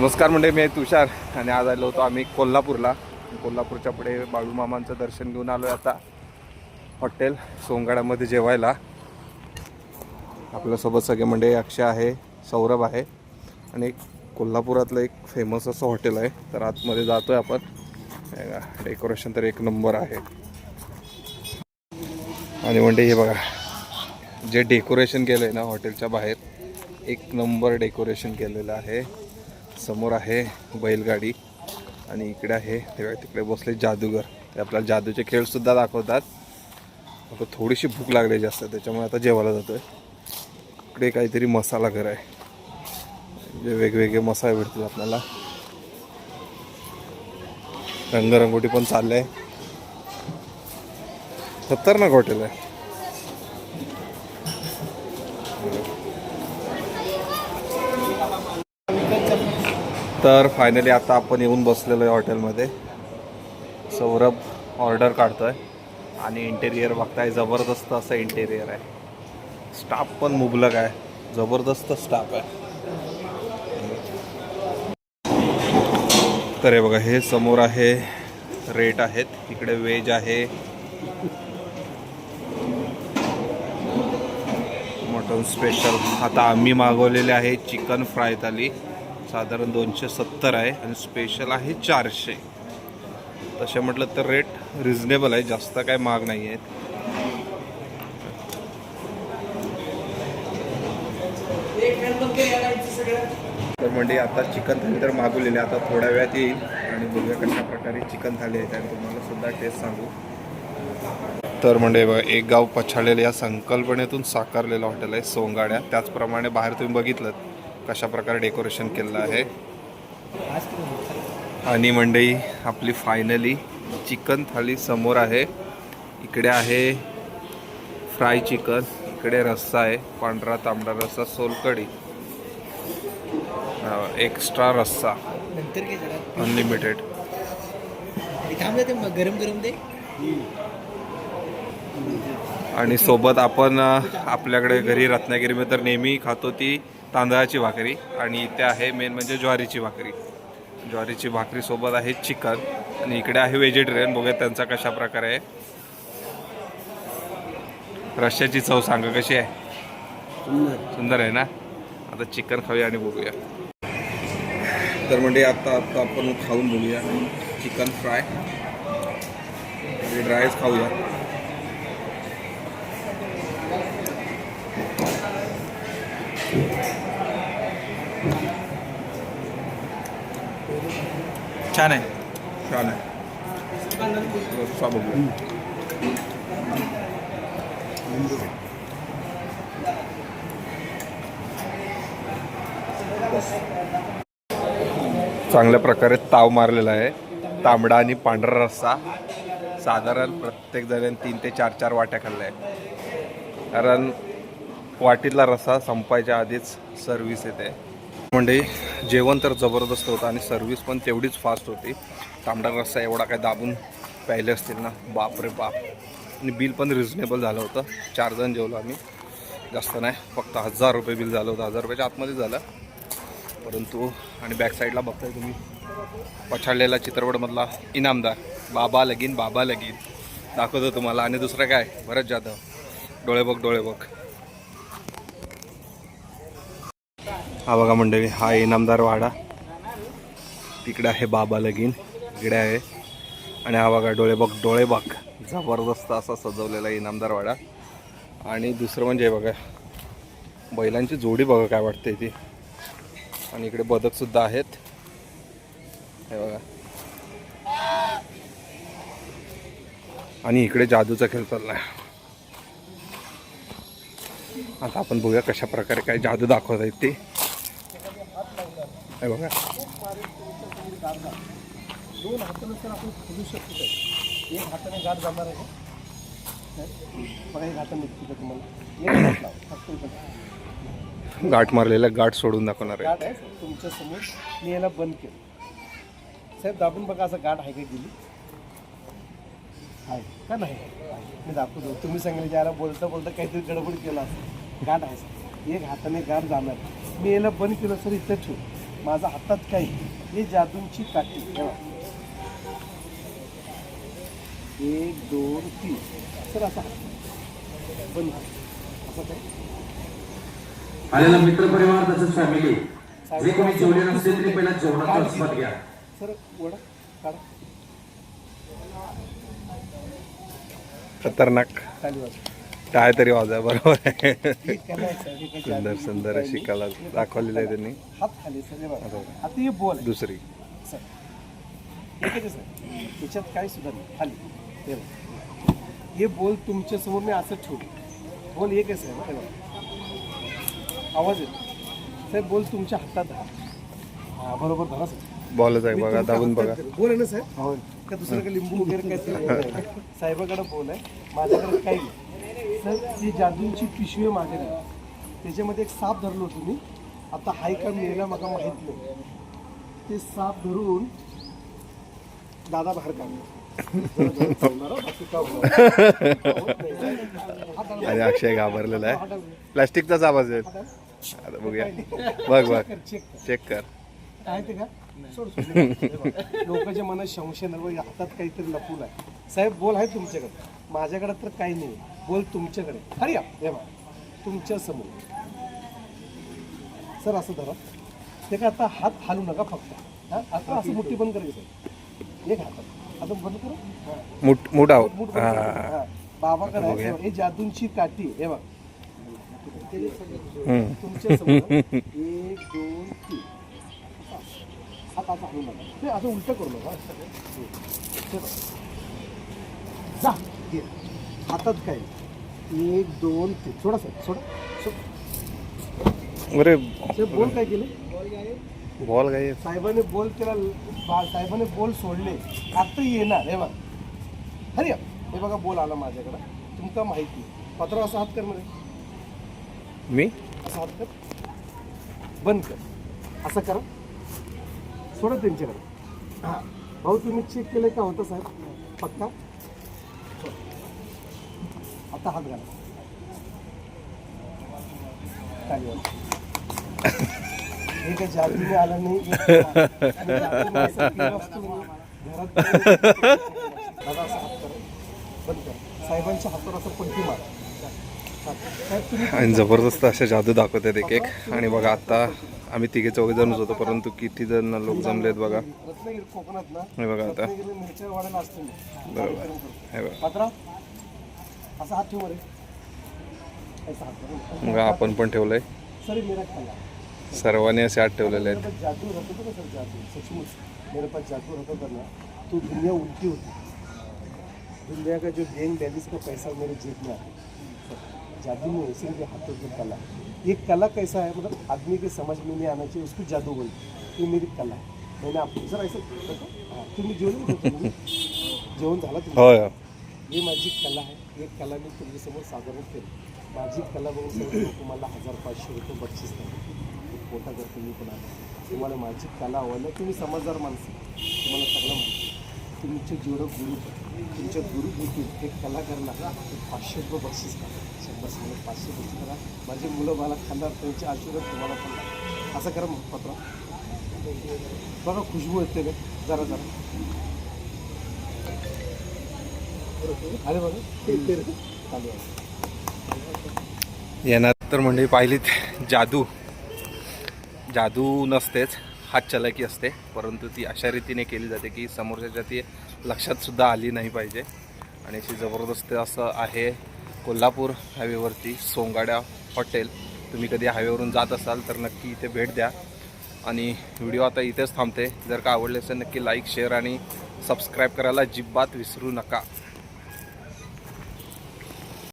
नमस्कार म्हणजे मी तुषार आणि आज आलो होतो आम्ही कोल्हापूरला. कोल्हापूरच्या पुढे बाळूमामांचं दर्शन घेऊन आलो आहे आता. हॉटेल सोंगाड्यामध्ये जेवायला. आपल्यासोबत सगळे म्हणजे अक्षय आहे सौरभ आहे आणि एक कोल्हापुरातलं एक फेमस असं हॉटेल आहे. तर आतमध्ये जातो आहे आपण डेकोरेशन तर एक नंबर आहे. आणि म्हणजे हे बघा जे डेकोरेशन केलं आहे ना हॉटेलच्या बाहेर एक नंबर डेकोरेशन केलेलं आहे. समोर आहे बैलगाडी आणि इकडे आहे तेव्हा तिकडे बसले जादूगर. ते आपल्याला जादूचे खेळसुद्धा दाखवतात. आता थोडीशी भूक लागली जास्त त्याच्यामुळे आता जेवायला जातो आहे इकडे काहीतरी मसाला घर आहे. जे वेगवेगळे मसाले भेटतील आपल्याला. रंगरंगोटी पण चालले आहे खतरनाक हॉटेल आहे. तर फायनली आता आपण येऊन बसलेलो आहे हॉटेलमध्ये सौरभ ऑर्डर काढतो आहे आणि इंटेरियर बघताय जबरदस्त असं इंटेरियर आहे. स्टाफ पण मुबलक आहे. जबरदस्त स्टाफ आहे. तर हे बघा हे समोर आहे रेट आहेत. इकडे वेज आहे. मटन स्पेशल आता आम्ही मागवलेले आहे चिकन फ्राय थाली साधारण दोनशे सत्तर आहे आणि स्पेशल आहे चारशे. तसे म्हटलं तर रेट रिझनेबल आहे जास्त काय महाग नाही आहेत. तर म्हणजे आता चिकन थाली तर मागवलेली आता थोड्या वेळात येईल आणि बघूया कशा प्रकारे चिकन थाली आहे आणि तुम्हाला सुद्धा टेस्ट सांगू. तर म्हणजे एक गाव पछाडलेलं या संकल्पनेतून साकारलेलं हॉटेल आहे सोंगाड्या. त्याचप्रमाणे बाहेर तुम्ही बघितलं कशा प्रकारे डेकोरेशन केलेलं आहे? आणि मंडई आपली फायनली चिकन थाली समोर आहे. इकडे आहे फ्राय चिकन इकडे रस्सा आहे पांढरा तांबडा रस्सा सोलकडी एक्स्ट्रा रस्सा. अनलिमिटेड गरम गरम दे. आणि सोबत आपण आपल्याकडे घरी रत्नागिरीमध्ये तर नेहमी खातो ती तांदळाची भाकरी आणि इथे आहे मेन म्हणजे ज्वारीची भाकरी. ज्वारीची भाकरी सोबत आहे चिकन आणि इकडे आहे व्हेजिटेरियन बघूया त्यांचा कशा प्रकारे आहे. रश्याची चव सांगा कशी आहे? सुंदर. आहे ना? आता चिकन खाऊया आणि बघूया. तर म्हणजे आता आता आपण खाऊन बघूया. Chicken fry. ड्रायच खाऊया. छान आहे. छान आहे. रस्सा चांगल्या प्रकारे ताव मारलेला आहे. तांबडा आणि पांढरा रस्सा. साधारण प्रत्येक जण तीन ते चार चार वाट्या खाल्ल्या आहेत. कारण वाटीतला रस्सा संपायच्या आधीच सर्व्हिस येते. म्हणजे जेवण तर जबरदस्त होतं आणि सर्व्हिस पण तेवढीच फास्ट होती. तांबडा रस्सा एवढा काय दाबून प्यायले असतील ना बाप रे बाप. आणि बिल पण रिझनेबल झालं होतं. चार जण जेवलो आम्ही. जास्त नाही फक्त हजार रुपये बिल झालं होतं. हजार रुपयाच्या आतमध्ये झालं. परंतु आणि बॅक साईडला बघताय तुम्ही पछाडलेला चित्रपटमधला इनामदार बाबा लगीन बाबा लगीन. दाखवतो तुम्हाला. आणि दुसरं काय? भरत जाधव. डोळे बघ डोळे बघ. हा बघा मंडळी हा इनामदार वाडा. तिकडे आहे बाबा लगीन इकडे आहे. आणि हा बघा डोळे बघ डोळे बघ. जबरदस्त असा सजवलेला इनामदार वाडा. आणि दुसरं म्हणजे बघा बैलांची जोडी बघा काय वाटते ती. आणि इकडे बदकसुद्धा आहेत. हे बघा. आणि इकडे जादूचा खेळ चाललाय. आता आपण बघूया कशा प्रकारे काय जादू दाखवत आहेत ते. हे बघा. दोन हातानं तर आपण खोलू शकतो एक हाताने गाठ जाणार आहे. का? बघा एक हाताने निघते का तुम्हाला. एक. फक्त. गाठ मारलेला गाठ सोडून दाखवणार आहे. गाठ आहे. तुमच्यासमोर मी याला बंद केलं. साहेब दाबून बघा असं गाठ आहे का गेली? आहे का नाही? मी दाखवतो. तुम्ही सांगितलं ज्याला बोलता बोलता काहीतरी गडबड केला असं गाठ आहे. एक हाताने गाठ जाणार मी याला बंद केलं सर इथं ठेव. माझा हातात काही हे जादूंची काठी. हे. एक दोन तीन. सर असा हात बंद असं काय? आलेला मित्रपरिवार तसंच फॅमिली जे कोणी जेवले नसते तरी पहिला जेवणाचा आस्वाद घ्या. सर वडा काढा. खतरनाक. वाजवा काय तरी वाजा बरोबर आहे. हे हे सुंदर सुंदर अशी. कला दाखवलेली आहे त्यांनी. हे हे दुसरी. त्याच्यात काही सुद्धा नाही. खाली. हे. हे बोल तुमच्यासमोर मी असं ठेवू. बोल एक आहे सर. हे बघा. आवाज येतो साहेब बोल तुमच्या हातात हा. बरोबर धरा सर. बॉलच आहे बघा दाबून बघा. बोल आहे ना साहेब का दुसरं काही लिंबू वगैरे काय साहेबाकडे बोल आहे. माझ्याकडे काही नाही. सर ती जादूंची पिशवी आहे माझ्याकडे त्याच्यामध्ये एक साप धरलो होतो मी. आता हाय का मेला मला माहीत नाही. ते साप धरून दादा बाहेर काढले. आणि अक्षय घाबरलेला आहे. प्लास्टिकचाच आवाज आहे आता बघूया. बघ बघ. चेक कर. काय ते का? लोकांच्या मनात संशय हातात काहीतरी लपून आहे. साहेब बोल आहे तुमच्याकडे. माझ्याकडे तर काही नाही. बोल तुमच्याकडे. अरे या. हे बघा. तुमच्यासमोर. सर असं धरा. ते काय आता हात हालू नका फक्त. हा? आता असं मुठी बंद करायचं सर एक हातात आता बंद करू. हा. मुठ बंद करा. हा. बाबाकडे आहे, हे हे जादूंची काठी हे बघ. हम्म. तुमच्यासमोर. एक दोन तीन. हात आता हलवू नका. ते असं उलट करू नका. हे. जा. घे. हातात काय? एक दोन तीन. सोडा सर सोडा. अरे बोल काय केले? बॉल काय? साहेबाने बोल केला बा- साहेबाने बोल सोडले. आता येणार हे बघ. अरे हे बघा बोल आला माझ्याकडं. तुमका माहिती पत्र असा हात कर मध्ये मी? असा हात कर. बंद कर. असं करा. सोडा त्यांच्याकडे. हां. भाऊ तुम्ही चेक केलं का होतं साहेब? पक्का. आता हात घाला. हे जादूने आलं नाही. मी साहेबांच्या हातावर असं पलटी मार. आणि जबरदस्त अशा जादू दाखवतात एक एक. आणि बघा आता आम्ही तिघे चौघे जणच होतो परंतु किती जण लोक जमलेत बघा. हे बघा आता. बरोबर. बघा. हात मग आपण पण ठेवलंय. सर सर्वांनी असे हात ठेवलेले आहेत. जादू रहता था ना सर जादू सचमुच मेरे पास जादू रहता था ना दुनिया उल्टी होती दुनिया का जो बैंक बैलेंस का पैसा मेरे जेब में आता सर, जादू में ऐसे भी हाथों की कला। ये कला कैसा है? मतलब आदमी के समझ में नहीं आना चाहिए उसको जादू बोलते ये मेरी कला है। मैंने आपको सर ऐसा? हाँ, तुम्ही जेवण तुम्ही जेवण झालं तुम्ही होय ही। माझी कला आहे ही कला मी तुमच्यासमोर सादर केली. माझी कला बघून मला हज़ार पाचशे रुपये बक्षीस नाही मोठा जर तुम्ही पण आला तुम्हाला माझी कला आवडलं. तुम्ही समजदार माणसं तुम्हाला सगळं माहिती तुमचे जेवढं गुरु तुमच्या गुरु एक कलाकारला एक पाचशे रुपये बक्षीस करा शंभर सांगले पाचशे गोष्टी करा. माझी मुलं मला खाणार त्यांचे आशीर्वाद तुम्हाला पण असं करा मग पत्र. बघा खुशबू येते का जरा जरा. अरे बघा. चालू आहे येणार तर म्हणजे पाहिलीत जादू. जादू नसतेच हात चलाकी असते. परंतु ती अशा रीतीने केली जाते की समोरच्याच्या ती लक्षातसुद्धा आली नाही पाहिजे. आणि अशी जबरदस्त असं आहे कोल्हापूर हायवेवरती सोंगाड्या हॉटेल. तुम्ही कधी हायवेवरून जात असाल तर नक्की इथे भेट द्या. आणि व्हिडिओ आता इथेच थांबते. जर का आवडले असेल नक्की लाईक शेअर आणि सबस्क्राईब करायला जिब्बात विसरू नका.